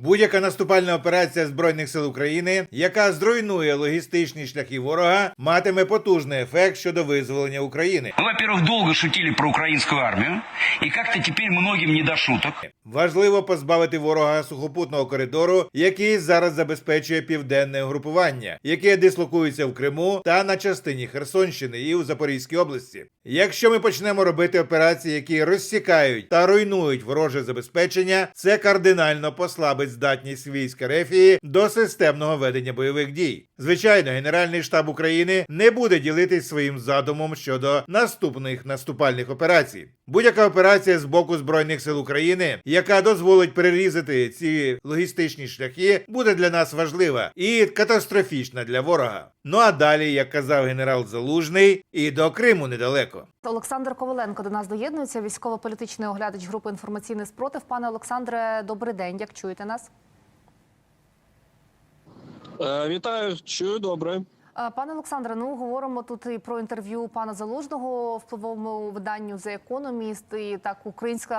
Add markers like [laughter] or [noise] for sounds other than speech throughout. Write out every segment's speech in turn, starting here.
Будь-яка наступальна операція збройних сил України, яка зруйнує логістичні шляхи ворога, матиме потужний ефект щодо визволення України. Мы, во-первых, долго шутили про украинскую армию, и как-то теперь многим не до шуток. Важливо позбавити ворога сухопутного коридору, який зараз забезпечує південне угрупування, яке дислокується в Криму та на частині Херсонщини і у Запорізькій області. Якщо ми почнемо робити операції, які розсікають та руйнують вороже забезпечення, це кардинально послабить здатність військ Рефії до системного ведення бойових дій. Звичайно, Генеральний штаб України не буде ділитись своїм задумом щодо наступних наступальних операцій. Будь-яка операція з боку збройних сил України, яка дозволить перерізати ці логістичні шляхи, буде для нас важлива і катастрофічна для ворога. Ну а далі, як казав генерал Залужний, і до Криму недалеко. Олександр Коваленко до нас доєднується, військово-політичний оглядач групи інформаційний спротив. Пане Олександре, добрий день. Як чуєте нас? Е, Вітаю, чую добре. Е, Пане Олександре, ну говоримо тут і про інтерв'ю пана Залужного впливовому виданню The Economist. І так українська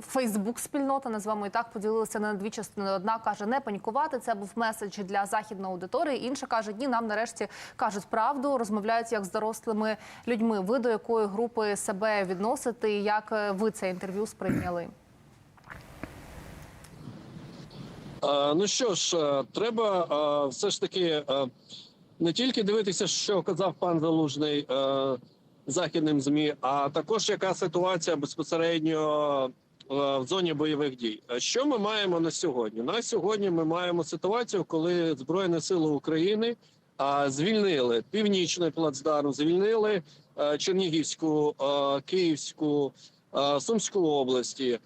Фейсбук спільнота назвемо і так поділилася на дві частини. Одна каже, не панікувати. Це був меседж для західної аудиторії. Інша каже, ні, нам нарешті кажуть правду, розмовляють як з дорослими людьми. Ви до якої групи себе відносите? і Як е, ви це інтерв'ю сприйняли? Е, Ну що ж, е, треба е, все ж таки е, не тільки дивитися, що казав пан Залужний е, західним змі, а також яка ситуація безпосередньо е, в зоні бойових дій. Е, Що ми маємо на сьогодні? На сьогодні ми маємо ситуацію, коли Збройні Сили України звільнили північний плацдарм, звільнили е, Чернігівську, е, Київську, е, Сумську області.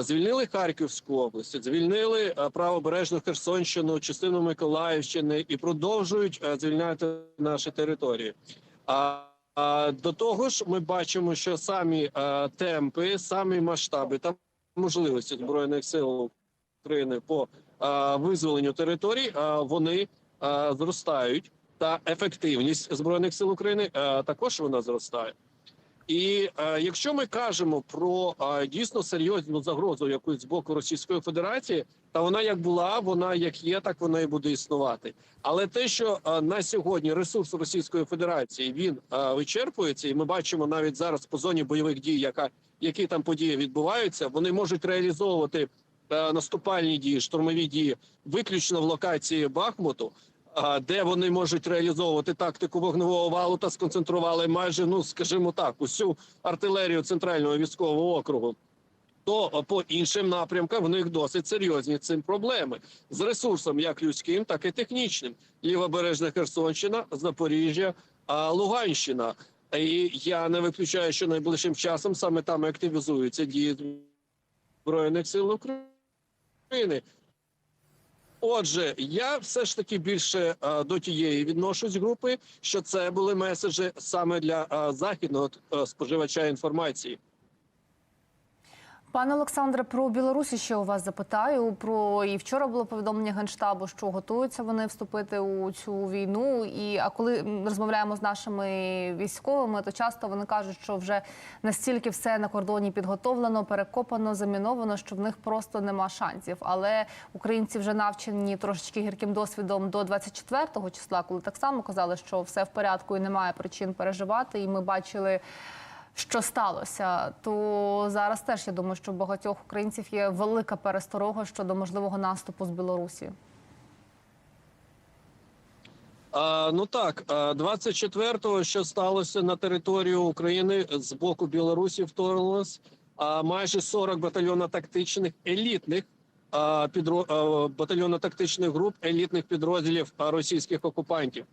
Звільнили Харківську область, звільнили е, правобережну Херсонщину, частину Миколаївщини і продовжують е, звільняти наші території. А до того ж, ми бачимо, що самі е, темпи, самі масштаби та можливості збройних сил України по визволенню територій вони зростають. Та ефективність збройних сил України також вона зростає. І е, якщо ми кажемо про е, дійсно серйозну загрозу якусь з боку Російської Федерації, та вона як була, вона як є, так вона і буде існувати. Але те, що е, на сьогодні ресурс Російської Федерації він е, вичерпується, і ми бачимо навіть зараз по зоні бойових дій, яка які там події відбуваються, вони можуть реалізовувати е, наступальні дії, штурмові дії виключно в локації Бахмуту де вони можуть реалізовувати тактику вогневого валу та сконцентрували майже, ну скажімо так, усю артилерію центрального військового округу. То по іншим напрямкам в них досить серйозні цим проблеми з ресурсом, як людським, так і технічним. Лівобережна Херсонщина, Запоріжжя, Луганщина. І я не виключаю, що найближчим часом саме там активізуються дії збройних сил України. Отже, я все ж таки більше а, до тієї відношусь групи, що це були меседжі саме для а, західного а, споживача інформації. Пане Олександре, про Білорусь ще у вас запитаю. Про і вчора було повідомлення генштабу, що готуються вони вступити у цю війну. І а коли розмовляємо з нашими військовими, то часто вони кажуть, що вже настільки все на кордоні підготовлено, перекопано, заміновано, що в них просто нема шансів. Але українці вже навчені трошечки гірким досвідом до 24-го числа, коли так само казали, що все в порядку і немає причин переживати. І ми бачили що сталося, то зараз теж я думаю, що у багатьох українців є велика пересторога щодо можливого наступу з Білорусі. А, ну так, а, 24-го, що сталося на територію України з боку Білорусі, вторглось а, майже 40 батальйонно-тактичних елітних а, підро... а, батальйонно-тактичних груп елітних підрозділів російських окупантів.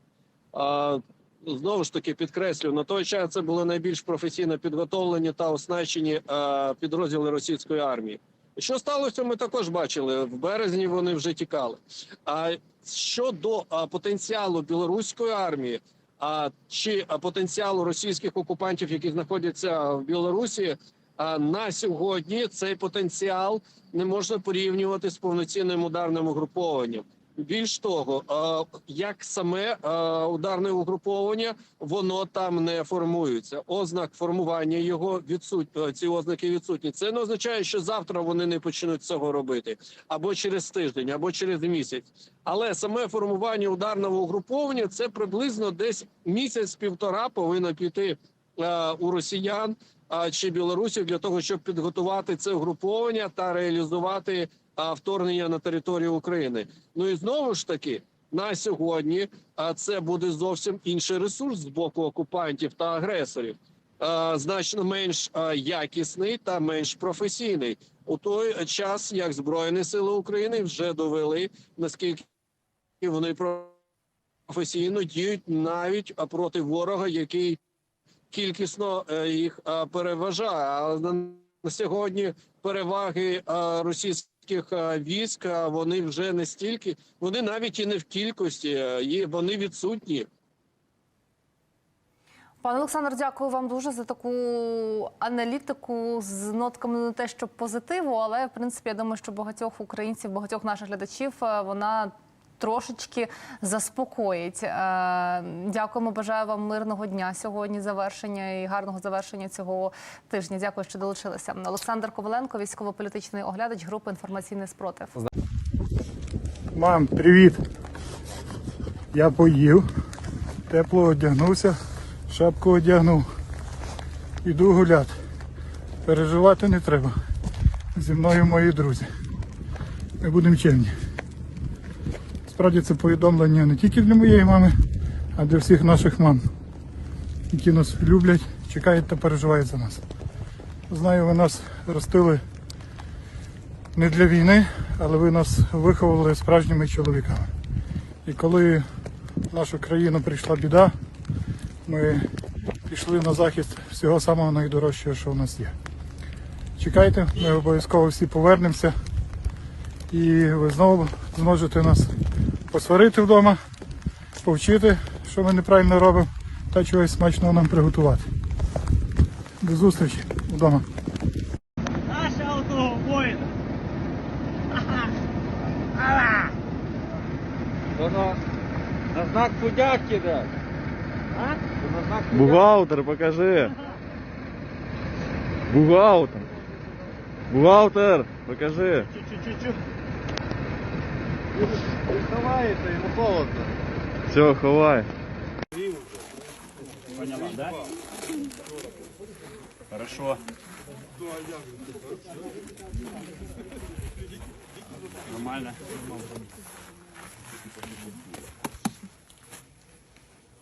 А, Знову ж таки підкреслю, на той час це були найбільш професійно підготовлені та оснащені е, підрозділи російської армії. Що сталося, ми також бачили. В березні вони вже тікали. А щодо а, потенціалу білоруської армії, а чи а, потенціалу російських окупантів, які знаходяться в Білорусі, а на сьогодні цей потенціал не можна порівнювати з повноцінним ударним угрупованням. Більш того, е, як саме е, ударне угруповання, воно там не формується. Ознак формування його відсутні. Ці ознаки відсутні. Це не означає, що завтра вони не почнуть цього робити, або через тиждень, або через місяць. Але саме формування ударного угруповання це приблизно десь місяць-півтора повинно піти е, у росіян чи білорусів для того, щоб підготувати це угруповання та реалізувати вторгнення на територію України. Ну і знову ж таки. На сьогодні а це буде зовсім інший ресурс з боку окупантів та агресорів, значно менш якісний та менш професійний у той час, як збройні сили України вже довели наскільки вони професійно діють навіть проти ворога, який кількісно е, їх переважає. А на сьогодні переваги російських військ е, вони вже не стільки, вони навіть і не в кількості, е, вони відсутні. Пане Олександр, дякую вам дуже за таку аналітику з нотками не те, що позитиву, але в принципі я думаю, що багатьох українців, багатьох наших глядачів е, вона. Трошечки заспокоїть. Е, Дякуємо, бажаю вам мирного дня сьогодні. Завершення і гарного завершення цього тижня. Дякую, що долучилися. Олександр Коваленко, військово-політичний оглядач групи інформаційний спротив. Мам, привіт. Я поїв, тепло одягнувся, шапку одягнув. Іду гуляти. Переживати не треба. Зі мною мої друзі. Ми будемо чемні. Справді це повідомлення не тільки для моєї мами, а для всіх наших мам, які нас люблять, чекають та переживають за нас. Знаю, ви нас ростили не для війни, але ви нас виховували справжніми чоловіками. І коли в нашу країну прийшла біда, ми пішли на захист всього самого найдорожчого, що в нас є. Чекайте, ми обов'язково всі повернемося і ви знову зможете нас посварити вдома, повчити, що ми неправильно робимо, та чогось смачного нам приготувати. До зустрічі вдома. Наша одного воїна. [laughs] На знак подяки, да. Бухгалтер, покажи. Бухгалтер. Бухгалтер, покажи. Чу-чу-чу-чу. Ховається, йому холодно. Все, ховай. Поняла, да? Хорошо. Нормально.